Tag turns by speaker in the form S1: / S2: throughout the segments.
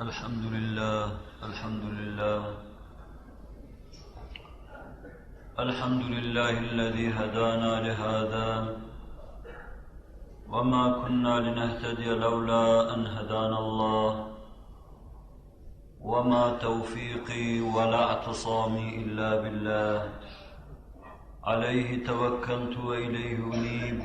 S1: الحمد لله الحمد لله. الحمد لله الذي هدانا لهذا. وما كنا لنهتدي لولا أن هدانا الله. وما توفيقي ولا اعتصامي إلا بالله. عليه توكلت وإليه أنيب.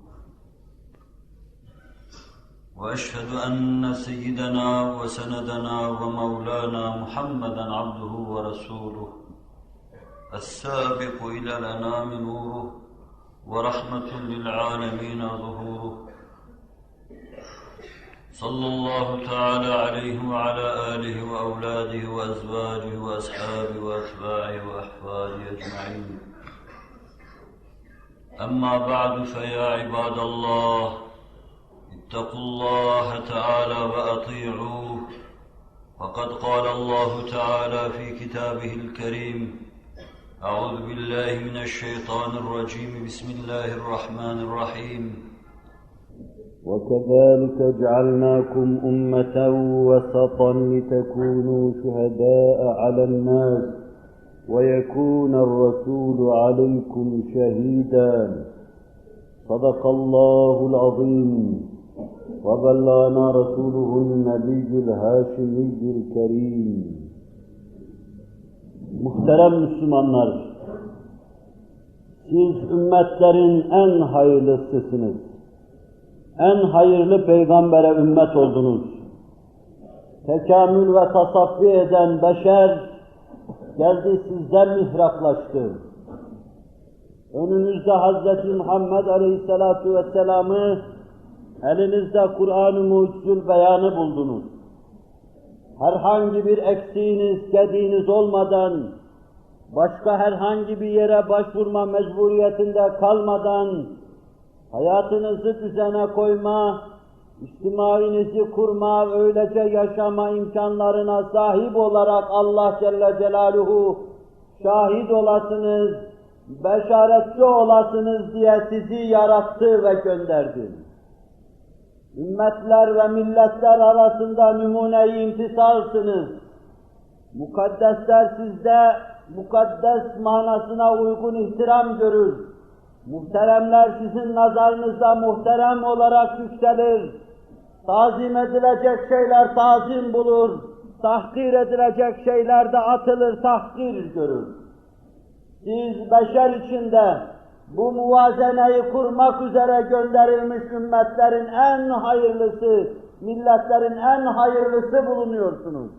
S1: وأشهد أن سيدنا وسندنا ومولانا محمدا عبده ورسوله. السابق إلى الأنام نوره ورحمة للعالمين ظهوره. صلى الله تعالى عليه وعلى آله وأولاده وأزواجه وأصحابه وأتباعه وأحفاده أجمعين. أما بعد فيا عباد الله اتقوا الله تعالى وأطيعوه. وقد قال الله تعالى في كتابه الكريم أعوذ بالله من الشيطان الرجيم. بسم الله الرحمن الرحيم.
S2: وكذلك جعلناكم أمة وسطا لتكونوا شهداء على الناس ويكون الرسول عليكم شهيدا. صدق الله العظيم. وبلغنا رسوله النبي الهاشمي الكريم Muhterem Müslümanlar, siz ümmetlerin en hayırlısısınız. En hayırlı peygambere ümmet oldunuz. Tekamül ve tasaffi eden beşer geldi sizden mihraklaştı. Önünüzde Hz. Muhammed Aleyhisselatu Vesselam'ı elinizde Kur'an-ı Mucizül Beyanı buldunuz. Herhangi bir eksiğiniz, gediğiniz olmadan, başka herhangi bir yere başvurma mecburiyetinde kalmadan, hayatınızı düzene koyma, içtimainizi kurma, öylece yaşama imkanlarına sahip olarak Allah Celle Celaluhu şahit olasınız, beşaretçi olasınız diye sizi yarattı ve gönderdi. Ümmetler ve milletler arasında numune-i imtisalsınız. Mukaddesler sizde mukaddes manasına uygun ihtiram görür. Muhteremler sizin nazarınızda muhterem olarak yükselir. Tazim edilecek şeyler tazim bulur. Tahkir edilecek şeyler de atılır, tahkir görür. Siz beşer içinde bu muvazeneyi kurmak üzere gönderilmiş ümmetlerin en hayırlısı, milletlerin en hayırlısı bulunuyorsunuz.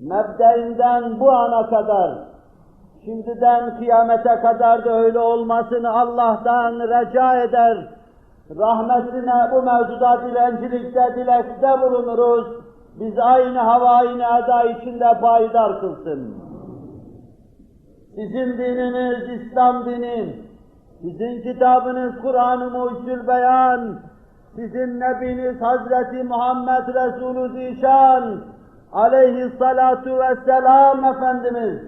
S2: Mebdeinden bu ana kadar, şimdiden kıyamete kadar da öyle olmasını Allah'tan reca eder. Rahmetine bu mevzuda dilencilikte, dilekte bulunuruz. Biz aynı hava, aynı eda içinde payidar kılsın. Sizin dininiz İslam dini, sizin kitabınız Kur'an-ı Mucizül Beyan, sizin Nebiniz Hazreti Muhammed Resulü Zişan, aleyhissalatu vesselam Efendimiz,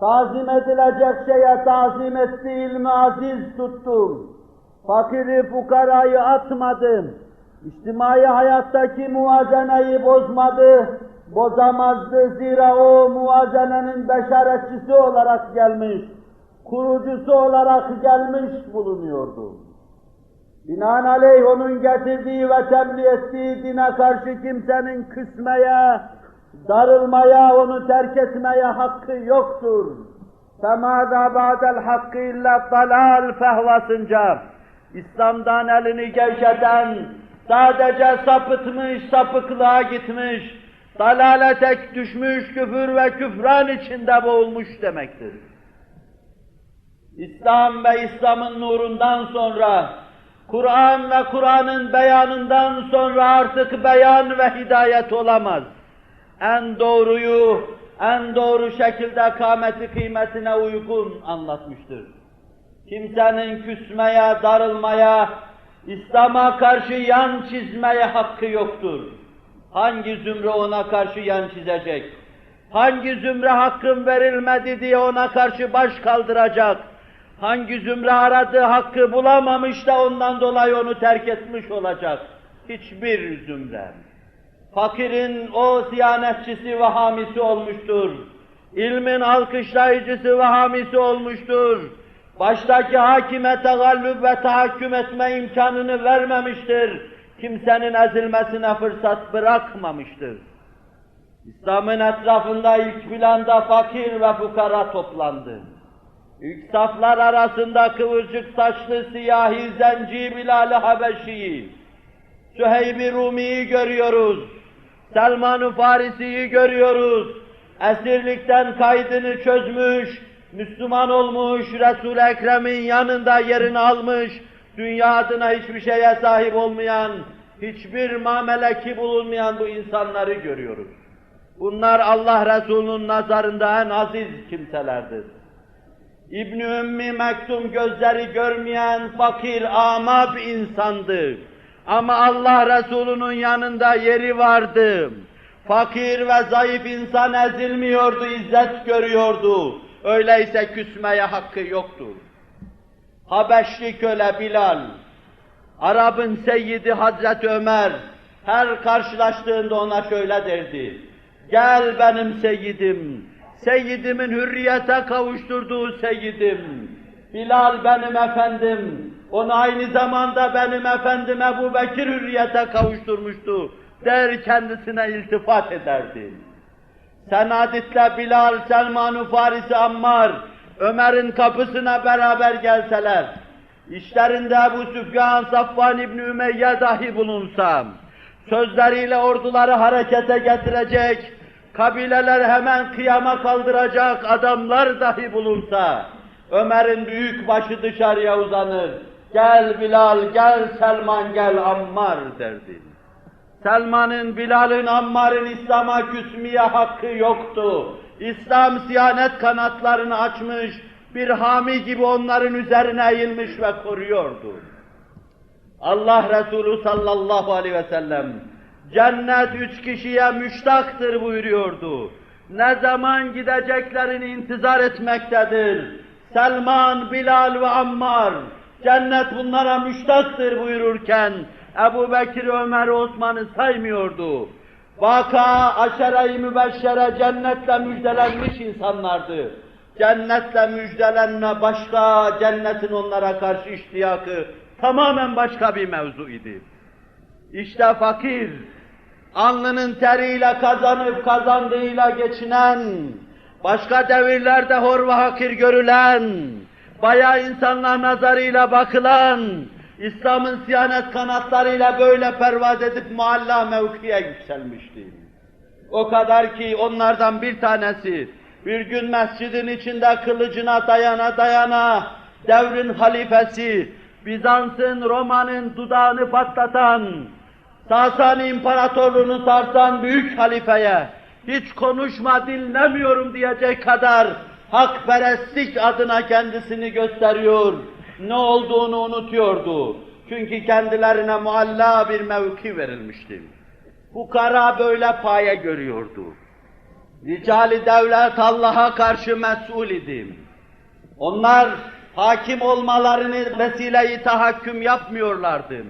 S2: tazim edilecek şeye tazim etti, ilmi aziz tuttu, fakiri fukarayı atmadı, içtimai hayattaki muvazeneyi bozmadı, bozamazdı zira o muvazenenin beşaretçisi olarak gelmiş, kurucusu olarak gelmiş bulunuyordu. Binaenaleyh onun getirdiği ve tebliğ ettiği dine karşı kimsenin küsmeye, darılmaya, onu terk etmeye hakkı yoktur. فَمَاذَا بَعْدَ الْحَقِّ اِلَّا الضَّلَالِ fehvasınca İslam'dan elini gevşeten, sadece sapıtmış, sapıklığa gitmiş, dalalete düşmüş, küfür ve küfran içinde boğulmuş demektir. İslam ve İslam'ın nurundan sonra, Kur'an ve Kur'an'ın beyanından sonra artık beyan ve hidayet olamaz. En doğruyu, en doğru şekilde kâmeti kıymetine uygun anlatmıştır. Kimsenin küsmeye, darılmaya, İslam'a karşı yan çizmeye hakkı yoktur. Hangi zümre ona karşı yan çizecek? Hangi zümre hakkın verilmedi diye ona karşı baş kaldıracak? Hangi zümre aradığı hakkı bulamamış da ondan dolayı onu terk etmiş olacak? Hiçbir zümre. Fakirin o siyanetçisi ve hamisi olmuştur. İlmin alkışlayıcısı ve hamisi olmuştur. Baştaki hakime tegallüp ve tahakküm etme imkanını vermemiştir. Kimsenin ezilmesine fırsat bırakmamıştır. İslam'ın etrafında ilk planda fakir ve fukara toplandı. İlk saflar arasında kıvırcık saçlı siyahi zenci Bilal-i Habeşi'yi, Süheyb-i Rumi'yi görüyoruz. Selman-ı Farisi'yi görüyoruz. Esirlikten kaydını çözmüş, Müslüman olmuş, Resul-i Ekrem'in yanında yerini almış, dünya adına hiçbir şeye sahip olmayan, hiçbir mameleki bulunmayan bu insanları görüyoruz. Bunlar Allah Resulü'nün nazarında en aziz kimselerdir. İbn-i Ümmi Mektum gözleri görmeyen fakir, ama bir insandı. Ama Allah Resulü'nün yanında yeri vardı. Fakir ve zayıf insan ezilmiyordu, izzet görüyordu. Öyleyse küsmeye hakkı yoktur. Habeşli köle Bilal, Arap'ın seyyidi Hazreti Ömer, her karşılaştığında ona şöyle derdi. Gel benim seyyidim, seyyidimin hürriyete kavuşturduğu seyyidim. Bilal benim efendim, onu aynı zamanda benim efendim Ebu Bekir hürriyete kavuşturmuştu der kendisine iltifat ederdi. Senaditle Bilal, Selman-ı Farisi Ammar, Ömer'in kapısına beraber gelseler, işlerinde Ebu Süfyan, Safvan İbni Ümeyye dahi bulunsam, sözleriyle orduları harekete getirecek, kabileler hemen kıyama kaldıracak adamlar dahi bulunsa, Ömer'in büyük başı dışarıya uzanır. Gel Bilal, gel Selman, gel Ammar derdi. Selman'ın, Bilal'in, Ammar'ın İslam'a küsmeye hakkı yoktu. İslam siyanet kanatlarını açmış, bir hami gibi onların üzerine eğilmiş ve koruyordu. Allah Resulü sallallahu aleyhi ve sellem, cennet üç kişiye müştaktır buyuruyordu. Ne zaman gideceklerini intizar etmektedir. Selman, Bilal ve Ammar, cennet bunlara müştaktır buyururken, Ebu Bekir, Ömer, Osman'ı saymıyordu. Vaka, aşere-i mübeşşere cennetle müjdelenmiş insanlardı. Cennetle müjdelenme başka, cennetin onlara karşı iştiyakı tamamen başka bir mevzu idi. İşte fakir, alnının teriyle kazanıp kazandığıyla geçinen, başka devirlerde hor ve hakir görülen, bayağı insanlar nazarıyla bakılan, İslam'ın siyanet kanatlarıyla böyle pervaz edip mualla mevkiye yükselmişti. O kadar ki onlardan bir tanesi, bir gün mescidin içinde kılıcına dayana dayana, devrin halifesi, Bizans'ın, Roma'nın dudağını patlatan, Sasani İmparatorluğunu sarsan büyük halifeye, hiç konuşma dinlemiyorum diyecek kadar hakperestlik adına kendisini gösteriyor, ne olduğunu unutuyordu. Çünkü kendilerine mualla bir mevki verilmişti. Fukara böyle paye görüyordu. Ricali devlet Allah'a karşı mesul idi. Onlar hakim olmalarını vesileyi tahakküm yapmıyorlardı.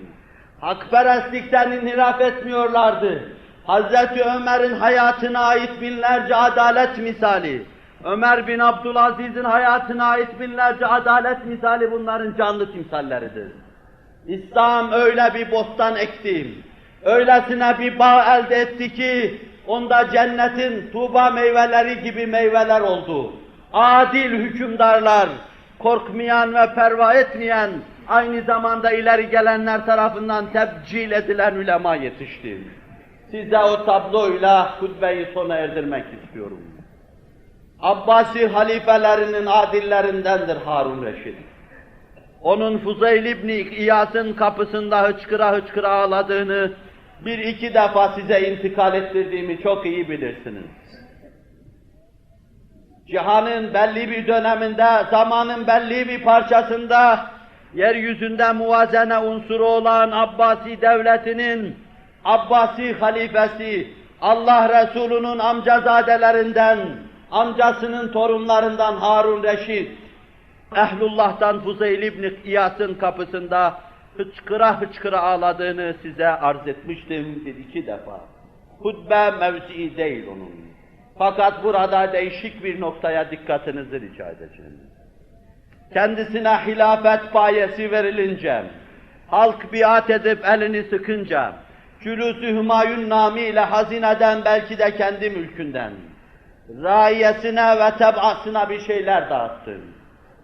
S2: Hakperestlikten inhiraf etmiyorlardı. Hazreti Ömer'in hayatına ait binlerce adalet misali, Ömer bin Abdülaziz'in hayatına ait binlerce adalet misali bunların canlı timsalleridir. İslam öyle bir bostan ekti, öylesine bir bağ elde etti ki, onda cennetin tuğba meyveleri gibi meyveler oldu. Adil hükümdarlar, korkmayan ve perva etmeyen, aynı zamanda ileri gelenler tarafından tebcil edilen ulema yetişti. Size o tabloyla hutbeyi sona erdirmek istiyorum. Abbasi halifelerinin adillerindendir Harun Reşid. Onun Fuzeyl İbni İyas'ın kapısında hıçkıra hıçkıra ağladığını bir iki defa size intikal ettirdiğimi çok iyi bilirsiniz. cihanın belli bir döneminde, zamanın belli bir parçasında, yeryüzünde muvazene unsuru olan Abbasi devletinin Abbasi halifesi, Allah Resulü'nün amcazadelerinden, amcasının torunlarından Harun Reşit, Ehlullah'tan Fuzeyl İbni İyas'ın kapısında hıçkıra hıçkıra ağladığını size arz etmiştim bir iki defa. Hutbe mevzii değil onun. Fakat burada değişik bir noktaya dikkatinizi rica edeceğim. Kendisine hilafet payesi verilince, halk biat edip elini sıkınca, Cülûs-ü Hümayun namiyle hazineden belki de kendi mülkünden, raiyesine ve tebasına bir şeyler dağıttı.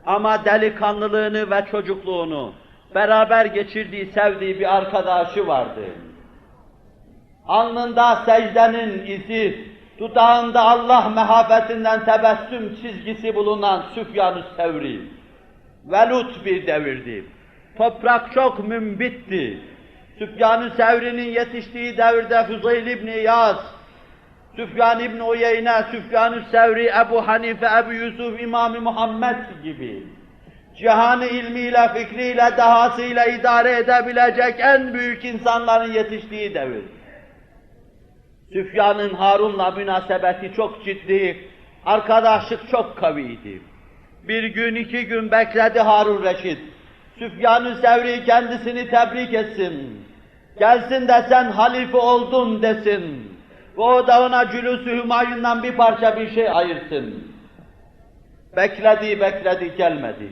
S2: Ama delikanlılığını ve çocukluğunu, beraber geçirdiği, sevdiği bir arkadaşı vardı. Alnında secdenin izi, dudağında Allah mehabetinden tebessüm çizgisi bulunan Süfyan-ı Sevri. Velut bir devirdi. Toprak çok mümbitti. Süfyan-ı Sevri'nin yetiştiği devirde Füzeyl İbni Yaz, Süfyan İbni Uyeyne, Süfyan-ı Sevri, Ebu Hanife, Ebu Yusuf, İmam-ı Muhammed gibi cihanı ilmiyle, fikriyle, dahasıyla idare edebilecek en büyük insanların yetiştiği devir. Süfyan'ın Harun'la münasebeti çok ciddi, arkadaşlık çok kaviydi. Bir gün, iki gün bekledi Harun Reşit. Süfyan-ı Sevri kendisini tebrik etsin. Gelsin de sen halife oldun desin. Ve o da ona Cülûs-ü Hümayun'dan bir parça bir şey ayırsın. Bekledi, bekledi, gelmedi.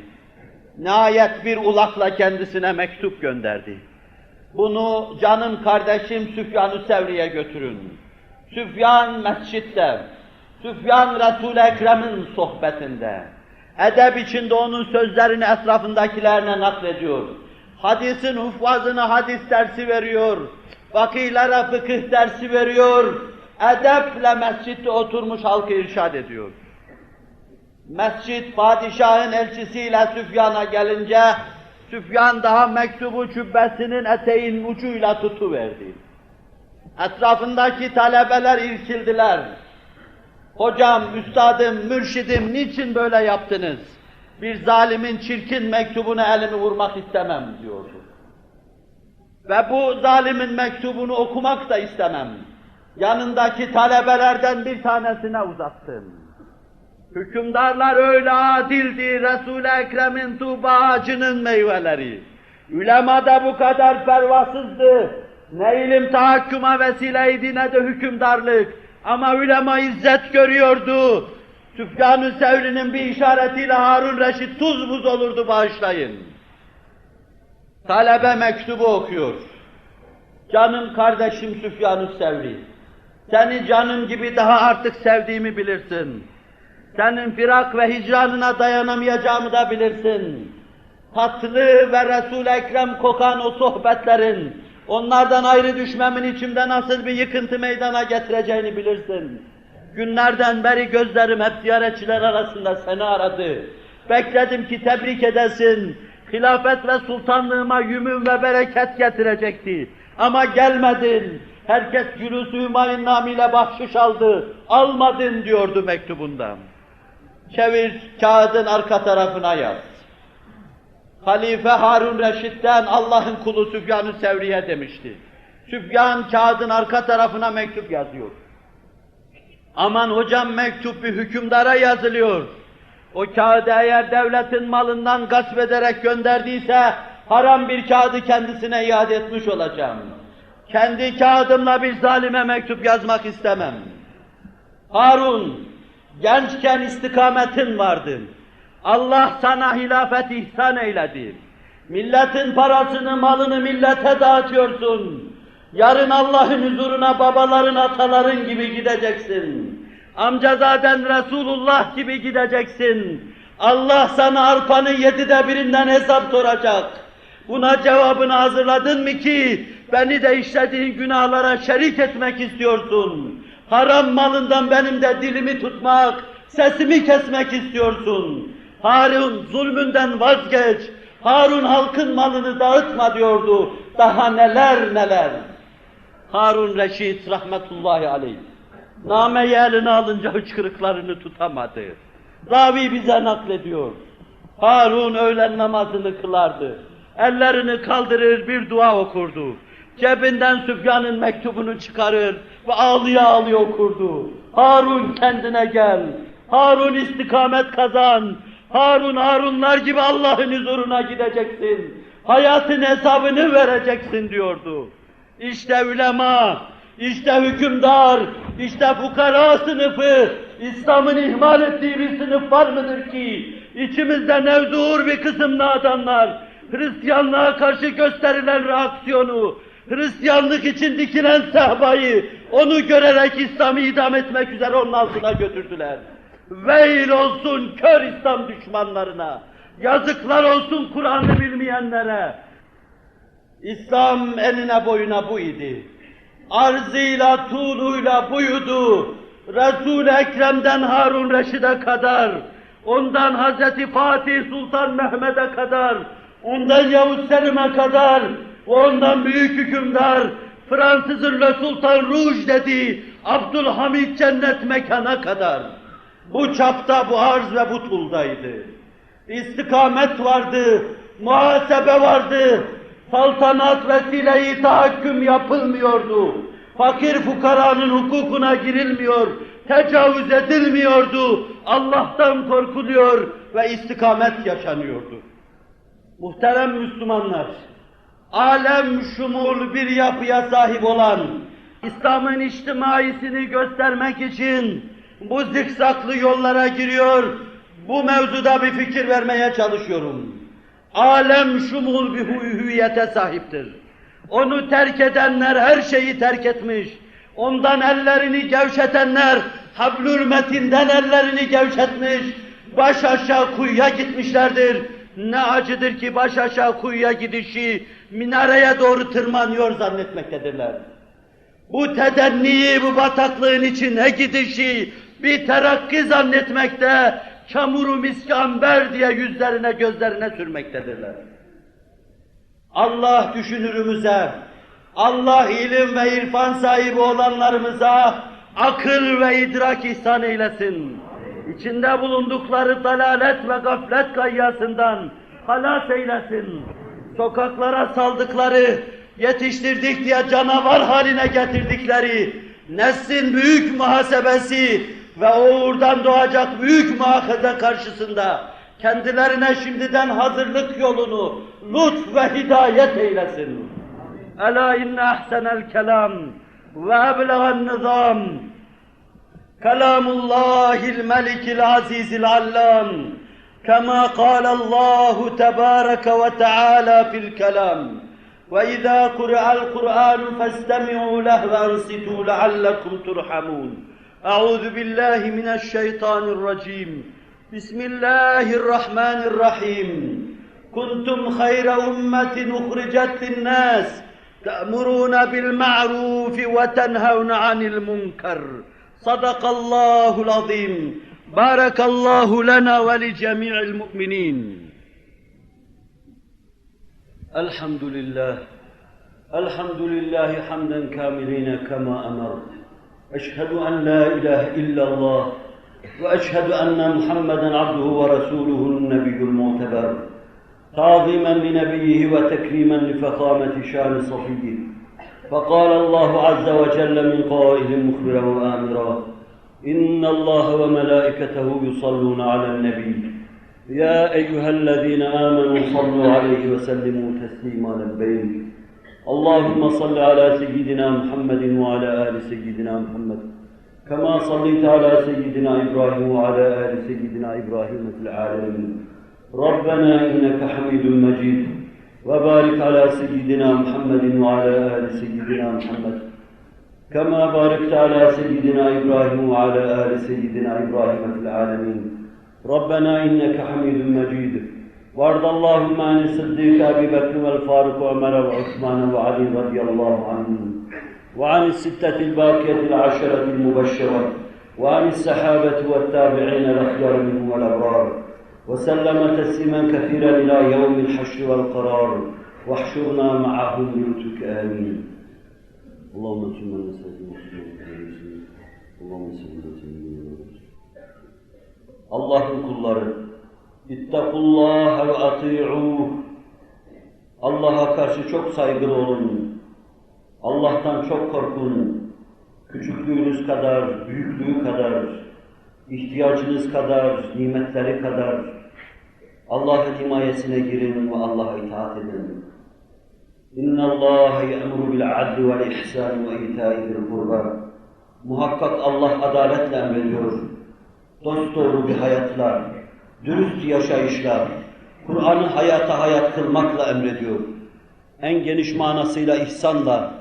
S2: Nihayet bir ulakla kendisine mektup gönderdi. Bunu canım kardeşim Süfyan-ı Sevri'ye götürün. Süfyan mescitte, Süfyan Resul-i Ekrem'in sohbetinde, edeb içinde onun sözlerini etrafındakilerine naklediyor. Hadisin hufazını hadis dersi veriyor, fakirlere fıkıh dersi veriyor, edeple mescitte oturmuş halkı irşad ediyor. Mescid padişahın elçisiyle Süfyan'a gelince, Süfyan daha mektubu cübbesinin eteğin ucuyla tutuverdi. Etrafındaki talebeler irkildiler. Hocam, üstadım, mürşidim niçin böyle yaptınız? Bir zalimin çirkin mektubuna elimi vurmak istemem diyordu. Ve bu zalimin mektubunu okumak da istemem. Yanındaki talebelerden bir tanesine uzattım. Hükümdarlar öyle adildi, Resul-i Ekrem'in tuğba ağacının meyveleri. Ülema da bu kadar pervasızdı. Ne ilim tahakküma vesileydi ne de hükümdarlık. Ama ulema izzet görüyordu. Süfyan-ı Sevri'nin bir işaretiyle Harun Reşit tuz buz olurdu bağışlayın. Talebe mektubu okuyor. Canım kardeşim Süfyan-ı Sevri. Seni canım gibi daha artık sevdiğimi bilirsin. Senin firak ve hicranına dayanamayacağımı da bilirsin. Tatlı ve Resul-i Ekrem kokan o sohbetlerin, onlardan ayrı düşmemin içimde nasıl bir yıkıntı meydana getireceğini bilirsin. Günlerden beri gözlerim hep ziyaretçiler arasında seni aradı. Bekledim ki tebrik edesin. Hilafet ve sultanlığıma yümün ve bereket getirecekti. Ama gelmedin. Herkes Cülûs-ü Hümayun namıyla bahşiş aldı. Almadın diyordu mektubunda. Çevir kağıdın arka tarafına yaz. Halife Harun Reşit'ten Allah'ın kulu Süfyan-ı Sevriye demişti. Süfyan kağıdın arka tarafına mektup yazıyor. Aman hocam mektup bir hükümdara yazılıyor. O kağıdı eğer devletin malından gasp ederek gönderdiyse haram bir kağıdı kendisine iade etmiş olacağım. Kendi kağıdımla bir zalime mektup yazmak istemem. Harun, gençken istikametin vardı. Allah sana hilafet ihsan eyledi. Milletin parasını, malını millete dağıtıyorsun. Yarın Allah'ın huzuruna babaların, ataların gibi gideceksin. Amcazaden Resulullah gibi gideceksin. Allah sana arpanın yedide birinden hesap soracak. Buna cevabını hazırladın mı ki beni de işlediğin günahlara şerik etmek istiyorsun? Haram malından benim de dilimi tutmak, sesimi kesmek istiyorsun. Harun zulmünden vazgeç, Harun halkın malını dağıtma diyordu. Daha neler neler. Harun Reşit rahmetullahi aleyh. Nameyi eline alınca hıçkırıklarını tutamadı. Ravi bize naklediyor. Harun öğlen namazını kılardı. Ellerini kaldırır bir dua okurdu. Cebinden Süfyan'ın mektubunu çıkarır ve ağlıya ağlıya okurdu. Harun kendine gel. Harun istikamet kazan. Harun Harunlar gibi Allah'ın huzuruna gideceksin. Hayatın hesabını vereceksin diyordu. İşte ulema, işte hükümdar, işte fukara sınıfı, İslam'ın ihmal ettiği bir sınıf var mıdır ki, içimizde nevzuhur bir kısım nadanlar, Hristiyanlığa karşı gösterilen reaksiyonu, Hristiyanlık için dikilen sehbayı, onu görerek İslam'ı idam etmek üzere onun altına götürdüler. Veil olsun kör İslam düşmanlarına, yazıklar olsun Kur'an'ı bilmeyenlere. İslam eline boyuna bu idi. Arzıyla, tuğluyla buyudu. Resul-i Ekrem'den Harun Reşid'e kadar, ondan Hazreti Fatih Sultan Mehmet'e kadar, ondan Yavuz Selim'e kadar, ondan büyük hükümdar, Fransız'ın Le Sultan Rouge dediği Abdülhamid cennet mekana kadar. Bu çapta, bu arz ve bu tuldaydı. İstikamet vardı, muhasebe vardı, saltanat vesileyi tahakküm yapılmıyordu. Fakir fukaranın hukukuna girilmiyor, tecavüz edilmiyordu. Allah'tan korkuluyor ve istikamet yaşanıyordu. Muhterem Müslümanlar, alem şumul bir yapıya sahip olan, İslam'ın içtimaisini göstermek için bu zikzaklı yollara giriyor, bu mevzuda bir fikir vermeye çalışıyorum. Alem şumul bir hüviyete sahiptir. Onu terk edenler her şeyi terk etmiş. Ondan ellerini gevşetenler hablül metinden ellerini gevşetmiş. Baş aşağı kuyuya gitmişlerdir. Ne acıdır ki baş aşağı kuyuya gidişi minareye doğru tırmanıyor zannetmektedirler. Bu tedenniyi, bu bataklığın içine gidişi bir terakki zannetmekte, çamuru miskamber diye yüzlerine gözlerine sürmektedirler. Allah düşünürümüze, Allah ilim ve irfan sahibi olanlarımıza akıl ve idrak ihsan eylesin. İçinde bulundukları dalalet ve gaflet kayyasından halas eylesin. Sokaklara saldıkları, yetiştirdik diye canavar haline getirdikleri, neslin büyük muhasebesi ve o uğurdan doğacak büyük muhakaza karşısında kendilerine şimdiden hazırlık yolunu lütf ve hidayet eylesin. Ela inne ahsenel kelam ve eblegan nizam kelamullahil melikil azizil allam كما قال الله تبارك وتعالى في الكلام وإذا قرأ القرآن فاستمعوا له وأنصتوا لعلكم ترحمون أعوذ بالله من الشيطان الرجيم. بسم الله الرحمن الرحيم. كنتم خير أمة أخرجت للناس تأمرون بالمعروف وتنهون عن المنكر. صدق الله العظيم. بارك الله لنا ولجميع المؤمنين. الحمد لله. الحمد لله حمدا كاملين كما أمرت. أشهد أن لا إله إلا الله وأشهد أن محمدا عبده ورسوله النبي المعتبر تعظيما لنبيه وتكريما لفخامة شأن صفيه. فقال الله عز وجل من قائل مخبرا وآمرا إن الله وملائكته يصلون على النبي. يا أيها الذين آمنوا صلوا عليه وسلموا تسليما لبيك اللهم صل على سيدنا محمد وعلى آل سيدنا محمد كما صليت على سيدنا إبراهيم وعلى آل سيدنا إبراهيم في العالمين ربنا إنك حميد مجيد وبارك على سيدنا محمد وعلى آل سيدنا محمد كما باركت على سيدنا إبراهيم وعلى آل سيدنا إبراهيم في العالمين ربنا إنك حميد مجيد وارض اللهم عن الصديق أبي بكر والفاروق وعمر وعثمان وعلي رضي الله عنهم وعن الستة الباقية العشرة المبشرة وعن السحابة والتابعين الأخيار منهم والأبرار وسلم تسليما كثيرا إلى يوم الحشر والقرار واحشرنا معهم بلطفك آمين اللهم صل على سيدنا محمد اللهم صل على سيدنا محمد
S1: Allah'ın kulları. İttakullaha ve ati'uh. Allah'a karşı çok saygılı olun. Allah'tan çok korkun. Küçüklüğünüz kadar, büyüklüğü kadar, ihtiyacınız kadar, nimetleri kadar Allah'ın himayesine girin ve Allah'a itaat edin. Bil adli vel ihsan ve ita'i zil kurba. Muhakkak Allah adaletle emrediyor. Dosdoğru bir hayatla, dürüst yaşayışla, Kur'an'ı hayata hayat kılmakla emrediyor. En geniş manasıyla ihsanla,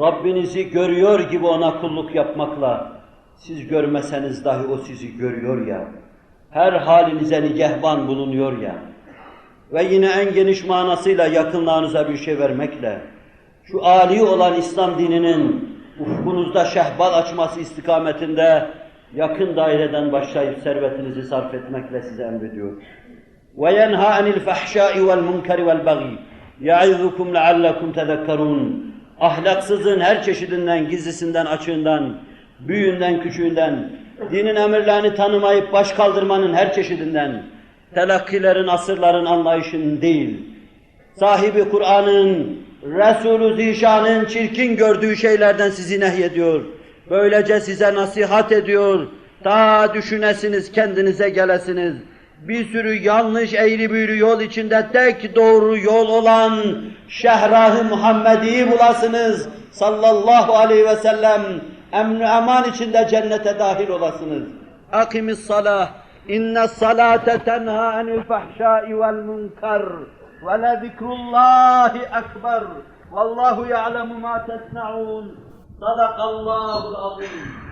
S1: Rabbinizi görüyor gibi ona kulluk yapmakla, siz görmeseniz dahi o sizi görüyor ya, her halinize nigehban bulunuyor ya, ve yine en geniş manasıyla yakınlarınıza bir şey vermekle, şu âli olan İslam dininin ufkunuzda şehbal açması istikametinde yakın daireden başlayıp servetinizi sarf etmekle size emrediyor. وَيَنْهَا عَنِ الْفَحْشَاءِ وَالْمُنْكَرِ وَالْبَغِيِ يَعِذُكُمْ لَعَلَّكُمْ تَذَكَّرُونَ Ahlaksızın her çeşidinden, gizlisinden, açığından, büyüğünden, küçüğünden, dinin emirlerini tanımayıp baş kaldırmanın her çeşidinden, telakkilerin, asırların anlayışının değil, sahibi Kur'an'ın, Resulü Zişan'ın çirkin gördüğü şeylerden sizi nehyediyor. Böylece size nasihat ediyor. Ta düşünesiniz, kendinize gelesiniz. Bir sürü yanlış eğri büğrü yol içinde tek doğru yol olan şehrahı Muhammedi'yi bulasınız. Sallallahu aleyhi ve sellem emn eman içinde cennete dahil olasınız. Akimis salah. İnne salate tenha anil fahşai vel munkar. Ve le zikrullahi ekber. Vallahu ya'lemu ma tesna'un. صدق الله العظيم.